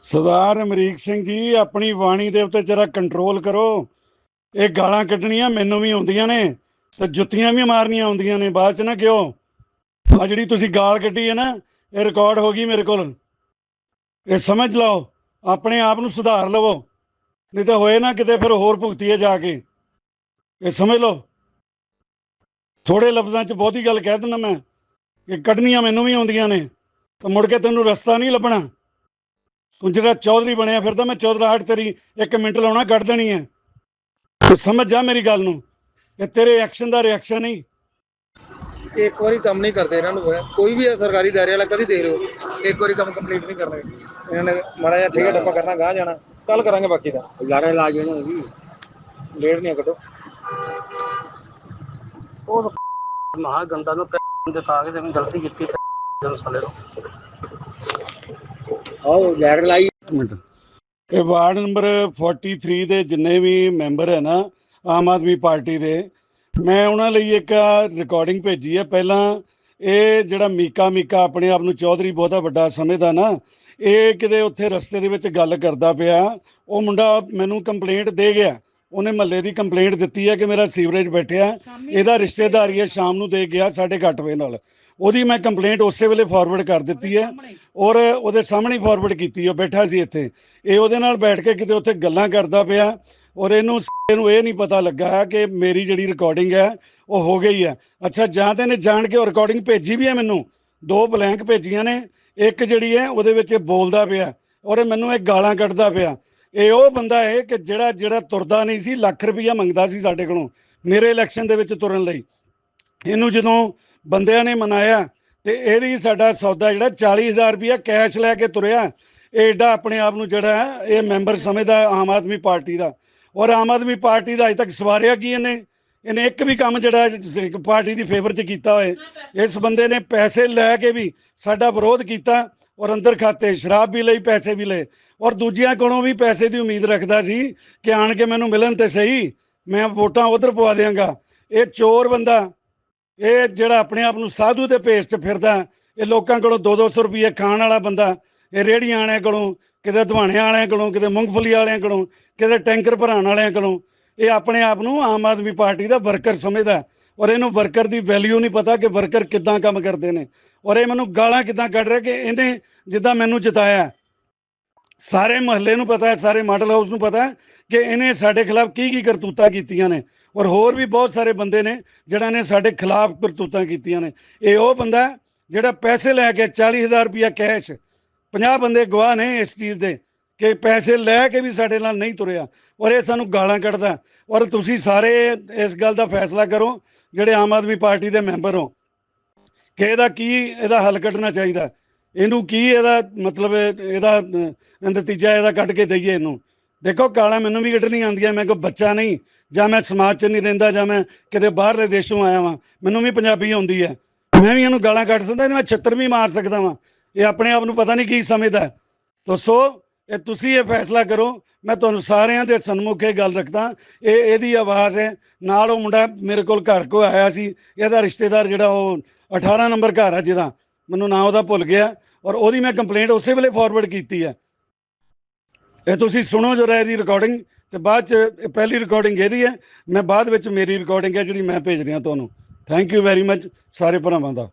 ਸਰਦਾਰ ਅਮਰੀਕ ਸਿੰਘ ਜੀ, ਆਪਣੀ ਬਾਣੀ ਦੇ ਉੱਤੇ ਜਰਾ ਕੰਟਰੋਲ ਕਰੋ। ਇਹ ਗਾਲਾਂ ਕੱਢਣੀਆਂ ਮੈਨੂੰ ਵੀ ਆਉਂਦੀਆਂ ਨੇ ਤੇ ਜੁੱਤੀਆਂ ਵੀ ਮਾਰਨੀਆਂ ਆਉਂਦੀਆਂ ਨੇ, ਬਾਅਦ ਚ ਨਾ ਕਿਉਂ? ਆ ਜਿਹੜੀ ਤੁਸੀਂ ਗਾਲ ਕੱਢੀ ਹੈ ਨਾ, ਇਹ ਰਿਕਾਰਡ ਹੋ ਗਈ ਮੇਰੇ ਕੋਲ। ਇਹ ਸਮਝ ਲਓ, ਆਪਣੇ ਆਪ ਨੂੰ ਸੁਧਾਰ ਲਵੋ। ਨਹੀਂ ਤਾਂ ਹੋਏ ਨਾ ਕਿਤੇ ਫਿਰ ਹੋਰ ਭੁਗਤੀਏ ਜਾ ਕੇ। ਇਹ ਸਮਝ ਲਓ। ਥੋੜੇ ਲਫ਼ਜ਼ਾਂ 'ਚ ਬਹੁਤੀ ਗੱਲ ਕਹਿ ਦਿੰਦਾ ਮੈਂ ਕਿ ਕੱਢਣੀਆਂ ਮੈਨੂੰ ਵੀ ਆਉਂਦੀਆਂ ਨੇ, ਤਾਂ ਮੁੜ ਕੇ ਤੈਨੂੰ ਰਸਤਾ ਨਹੀਂ ਲੱਭਣਾ। ਤੂੰ ਜਿਹੜਾ ਚੌਧਰੀ ਬਣਿਆ ਫਿਰਦਾ ਮੈਂ ਚੌਧਰਾਹਟ ਤੇਰੀ ਇੱਕ ਮਿੰਟ ਲਾਉਣਾ ਕੱਢ ਦੇਣੀ ਹੈ। ਤੂੰ ਸਮਝ ਜਾ ਮੇਰੀ ਗੱਲ ਨੂੰ। ਇਹ ਤੇਰੇ ਐਕਸ਼ਨ ਦਾ ਰਿਐਕਸ਼ਨ ਨਹੀਂ। ਇੱਕ ਵਾਰੀ ਕੰਮ ਨਹੀਂ ਕਰਦੇ ਇਹਨਾਂ ਨੂੰ ਹੋਇਆ। ਕੋਈ ਵੀ ਹੈ ਸਰਕਾਰੀ ਦਾਇਰੇ ਵਾਲਾ ਕਦੀ ਦੇਖ ਲਿਓ। ਇੱਕ ਵਾਰੀ ਕੰਮ ਕੰਪਲੀਟ ਨਹੀਂ ਕਰਨਾ। ਇਹਨਾਂ ਨੇ ਮਾੜਾ ਜਿਹਾ ਠੀਕ ਹੈ ਟੱਪਾ ਕਰਨਾ ਗਾਹ ਜਾਣਾ। ਕੱਲ ਕਰਾਂਗੇ ਬਾਕੀ ਦਾ। ਯਾਰੇ ਲਾ ਗਏ ਨੇ ਜੀ ਡੇਢ ਨਹੀਂ ਕੱਢੋ। ਉਹ ਮਹਾ ਗੰਦਾ ਨੂੰ ਦੇ ਤਾਂ ਕੇ ਤੇ ਮੈਂ ਗਲਤੀ ਕੀਤੀ ਜਨ ਸਾਲੇ ਨੂੰ ਆਓ ਯਾਰ ਲਾਈ। ਇੱਕ ਮਿੰਟ। ਇਹ ਵਾਰਡ ਨੰਬਰ 43 ਦੇ ਜਿੰਨੇ ਵੀ ਮੈਂਬਰ ਹੈ ਨਾ ਆਮ ਆਦਮੀ ਪਾਰਟੀ ਦੇ ਮੈਂ ਉਹਨਾਂ ਲਈ ਇੱਕ ਰਿਕਾਰਡਿੰਗ ਭੇਜੀ ਹੈ। ਪਹਿਲਾਂ ਇਹ ਜਿਹੜਾ ਮੀਕਾ ਮੀਕਾ ਆਪਣੇ ਆਪ ਨੂੰ ਚੌਧਰੀ ਬਹੁਤਾ ਵੱਡਾ ਸਮਝਦਾ ਨਾ ਇਹ ਕਿਤੇ ਉੱਥੇ ਰਸਤੇ ਦੇ ਵਿੱਚ ਗੱਲ ਕਰਦਾ ਪਿਆ। ਉਹ ਮੁੰਡਾ ਮੈਨੂੰ ਕੰਪਲੇਂਟ ਦੇ ਗਿਆ। ਉਹਨੇ ਮਹੱਲੇ ਦੀ ਕੰਪਲੇਂਟ ਦਿੱਤੀ ਹੈ ਕਿ ਮੇਰਾ ਸੀਵਰੇਜ ਬੈਠਿਆ। ਇਹਦਾ ਰਿਸ਼ਤੇਦਾਰੀ ਹੈ ਸ਼ਾਮ ਨੂੰ ਦੇ ਗਿਆ ਸਾਡੇ ਘੱਟ ਵੇ ਨਾਲ। ਉਹਦੀ ਮੈਂ ਕੰਪਲੇਂਟ ਉਸੇ ਵੇਲੇ ਫਾਰਵਰਡ ਕਰ ਦਿੱਤੀ ਹੈ ਔਰ ਉਹਦੇ ਸਾਹਮਣੇ ਫਾਰਵਰਡ ਕੀਤੀ ਉਹ ਬੈਠਾ ਸੀ ਇੱਥੇ। ਇਹ ਉਹਦੇ ਨਾਲ ਬੈਠ ਕੇ ਕਿਤੇ ਉੱਥੇ ਗੱਲਾਂ ਕਰਦਾ ਪਿਆ ਔਰ ਇਹਨੂੰ ਇਹਨੂੰ ਇਹ ਨਹੀਂ ਪਤਾ ਲੱਗਾ ਕਿ ਮੇਰੀ ਜਿਹੜੀ ਰਿਕਾਰਡਿੰਗ ਹੈ ਉਹ ਹੋ ਗਈ ਹੈ। ਅੱਛਾ ਜਾਂ ਤੇ ਨੇ ਜਾਣ ਕੇ ਰਿਕਾਰਡਿੰਗ ਭੇਜੀ ਵੀ ਹੈ ਮੈਨੂੰ। ਦੋ ਬਲੈਂਕ ਭੇਜੀਆਂ ਨੇ। ਇੱਕ ਜਿਹੜੀ ਹੈ ਉਹਦੇ ਵਿੱਚ ਬੋਲਦਾ ਪਿਆ ਔਰ ਇਹ ਮੈਨੂੰ ਇਹ ਗਾਲਾਂ ਕੱਢਦਾ ਪਿਆ। ਇਹ ਉਹ ਬੰਦਾ ਹੈ ਕਿ ਜਿਹੜਾ ਜਿਹੜਾ ਤੁਰਦਾ ਨਹੀਂ ਸੀ ਲੱਖ ਰੁਪਈਆ ਮੰਗਦਾ ਸੀ ਸਾਡੇ ਕੋਲੋਂ ਮੇਰੇ ਇਲੈਕਸ਼ਨ ਦੇ ਵਿੱਚ ਤੁਰਨ ਲਈ। ਇਹਨੂੰ ਜਦੋਂ ਬੰਦਿਆਂ ਨੇ ਮਨਾਇਆ ਤੇ ਇਹਦੀ ਸਾਡਾ ਸੌਦਾ ਜਿਹੜਾ 40000 ਰੁਪਇਆ ਕੈਸ਼ ਲੈ ਕੇ ਤੁਰਿਆ ਇਹ ਏਡਾ ਆਪਣੇ ਆਪ ਨੂੰ ਜਿਹੜਾ ਹੈ, ਇਹ ਮੈਂਬਰ ਸਮਝਦਾ ਆਮ ਆਦਮੀ ਪਾਰਟੀ ਦਾ। ਔਰ ਆਮ ਆਦਮੀ ਪਾਰਟੀ ਦਾ ਅਜੇ ਤੱਕ ਸਵਾਰਿਆ ਕੀ ਇਹਨੇ? ਇਹਨੇ ਇੱਕ ਵੀ ਕੰਮ ਜਿਹੜਾ ਪਾਰਟੀ ਦੀ ਫੇਵਰ 'ਚ ਕੀਤਾ ਹੋਏ। ਇਸ ਬੰਦੇ ਨੇ ਪੈਸੇ ਲੈ ਕੇ ਵੀ ਸਾਡਾ ਵਿਰੋਧ ਕੀਤਾ ਔਰ ਅੰਦਰ ਖਾਤੇ ਸ਼ਰਾਬ ਵੀ ਲਈ ਪੈਸੇ ਵੀ ਲਏ। ਔਰ ਦੂਜਿਆਂ ਕੋਲੋਂ ਵੀ ਪੈਸੇ ਦੀ ਉਮੀਦ ਰੱਖਦਾ ਸੀ ਕਿ ਆਣ ਕੇ ਮੈਨੂੰ ਮਿਲਣ ਤੇ ਸਹੀ ਮੈਂ ਵੋਟਾਂ ਉਧਰ ਪਵਾ ਦਿਆਂਗਾ। ਇਹ ਚੋਰ ਬੰਦਾ ਇਹ ਜਿਹੜਾ ਆਪਣੇ ਆਪ ਨੂੰ ਸਾਧੂ ਦੇ ਭੇਸ 'ਚ ਫਿਰਦਾ, ਇਹ ਲੋਕਾਂ ਕੋਲੋਂ 2-200 ਰੁਪਏ ਖਾਣ ਵਾਲਾ ਬੰਦਾ, ਇਹ ਰੇੜੀਆਂ ਵਾਲਿਆਂ ਕੋਲੋਂ, ਕਿਤੇ ਦਵਾਣਿਆਂ ਵਾਲਿਆਂ ਕੋਲੋਂ, ਕਿਤੇ ਮੂੰਗਫਲੀ ਵਾਲਿਆਂ ਕੋਲੋਂ, ਕਿਤੇ ਟੈਂਕਰ ਭਰਾਉਣ ਵਾਲਿਆਂ ਕੋਲੋਂ, ਇਹ ਆਪਣੇ ਆਪ ਨੂੰ ਆਮ ਆਦਮੀ ਪਾਰਟੀ ਦਾ ਵਰਕਰ ਸਮਝਦਾ ਔਰ ਇਹਨੂੰ ਵਰਕਰ ਦੀ ਵੈਲਿਊ ਨਹੀਂ ਪਤਾ ਕਿ ਵਰਕਰ ਕਿੱਦਾਂ ਕੰਮ ਕਰਦੇ ਨੇ ਔਰ ਇਹ ਮੈਨੂੰ ਗਾਲਾਂ ਕਿੱਦਾਂ ਕੱਢ ਰਿਹਾ ਕਿ ਇਹਨੇ ਜਿੱਦਾਂ ਮੈਨੂੰ ਜਿਤਾਇਆ ਸਾਰੇ ਮਹੱਲੇ ਨੂੰ ਪਤਾ ਹੈ, ਸਾਰੇ ਮਾਡਲ ਹਾਊਸ ਨੂੰ ਪਤਾ ਹੈ ਕਿ ਇਹਨੇ ਸਾਡੇ ਖਿਲਾਫ ਕੀ ਕੀ ਕਰਤੂਤਾਂ ਕੀਤੀਆਂ ਨੇ। ਔਰ ਹੋਰ ਵੀ ਬਹੁਤ ਸਾਰੇ ਬੰਦੇ ਨੇ ਜਿਹੜਾ ਨੇ ਸਾਡੇ ਖਿਲਾਫ ਕਰਤੂਤਾਂ ਕੀਤੀਆਂ ਨੇ। ਇਹ ਉਹ ਬੰਦਾ ਜਿਹੜਾ ਪੈਸੇ ਲੈ ਕੇ 40000 ਰੁਪਇਆ ਕੈਸ਼ 50 ਬੰਦੇ ਗਵਾਹ ਨੇ ਇਸ ਚੀਜ਼ ਦੇ ਕਿ ਪੈਸੇ ਲੈ ਕੇ ਵੀ ਸਾਡੇ ਨਾਲ ਨਹੀਂ ਤੁਰਿਆ। ਔਰ ਇਹ ਸਾਨੂੰ ਗਾਲਾਂ ਕੱਢਦਾ ਔਰ ਤੁਸੀਂ ਸਾਰੇ ਇਸ ਗੱਲ ਦਾ ਫੈਸਲਾ ਕਰੋ, ਜਿਹੜੇ ਆਮ ਆਦਮੀ ਪਾਰਟੀ ਦੇ ਮੈਂਬਰ ਹੋ, ਕਿ ਇਹਦਾ ਕੀ, ਇਹਦਾ ਹੱਲ ਕੱਢਣਾ ਚਾਹੀਦਾ ਇਹਨੂੰ ਕੀ ਇਹਦਾ ਮਤਲਬ ਇਹਦਾ ਨਤੀਜਾ ਇਹਦਾ ਕੱਢ ਕੇ ਦਈਏ ਇਹਨੂੰ। ਦੇਖੋ ਗਾਲਾਂ ਮੈਨੂੰ ਵੀ ਕੱਢਣੀ ਆਉਂਦੀਆਂ, ਮੈਂ ਕੋਈ ਬੱਚਾ ਨਹੀਂ, ਜਾਂ ਮੈਂ ਸਮਾਜ 'ਚ ਨਹੀਂ ਰਹਿੰਦਾ, ਜਾਂ ਮੈਂ ਕਿਤੇ ਬਾਹਰਲੇ ਦੇਸ਼ੋਂ ਆਇਆ ਵਾਂ, ਮੈਨੂੰ ਵੀ ਪੰਜਾਬੀ ਆਉਂਦੀ ਹੈ। ਮੈਂ ਵੀ ਇਹਨੂੰ ਗਾਲਾਂ ਕੱਢ ਸਕਦਾ ਮੈਂ ਛੱਤਰ ਵੀ ਮਾਰ ਸਕਦਾ ਵਾਂ। ਇਹ ਆਪਣੇ ਆਪ ਨੂੰ ਪਤਾ ਨਹੀਂ ਕੀ ਸਮਝਦਾ ਹੈ। ਦੋਸਤੋ ਇਹ ਤੁਸੀਂ ਇਹ ਫੈਸਲਾ ਕਰੋ, ਮੈਂ ਤੁਹਾਨੂੰ ਸਾਰਿਆਂ ਦੇ ਸਨਮੁਖ ਇਹ ਗੱਲ ਰੱਖਦਾ, ਇਹ, ਇਹਦੀ ਆਵਾਜ਼ ਹੈ। ਨਾਲ ਉਹ ਮੁੰਡਾ ਮੇਰੇ ਕੋਲ ਘਰ ਕੋ ਆਇਆ ਸੀ, ਇਹਦਾ ਰਿਸ਼ਤੇਦਾਰ ਜਿਹੜਾ ਉਹ 18 ਨੰਬਰ ਘਰ ਆ ਜਿਹਦਾ। ਮੈਨੂੰ ਨਾਂ ਉਹਦਾ ਭੁੱਲ ਗਿਆ ਔਰ ਉਹਦੀ ਮੈਂ ਕੰਪਲੇਂਟ ਉਸੇ ਵੇਲੇ ਫਾਰਵਰਡ ਕੀਤੀ ਹੈ। ਇਹ ਤੁਸੀਂ ਸੁਣੋ ਜਰਾ ਇਹਦੀ ਰਿਕਾਰਡਿੰਗ ਤੇ ਬਾਅਦ ਚ ਇਹ ਪਹਿਲੀ ਰਿਕਾਰਡਿੰਗ ਇਹਦੀ ਹੈ। ਮੈਂ ਬਾਅਦ ਵਿੱਚ ਮੇਰੀ ਰਿਕਾਰਡਿੰਗ ਹੈ ਜਿਹੜੀ ਮੈਂ ਭੇਜ ਰਿਹਾ ਤੁਹਾਨੂੰ। ਥੈਂਕ ਯੂ ਵੈਰੀ ਮੱਚ ਸਾਰੇ ਭਰਾਵਾਂ ਦਾ।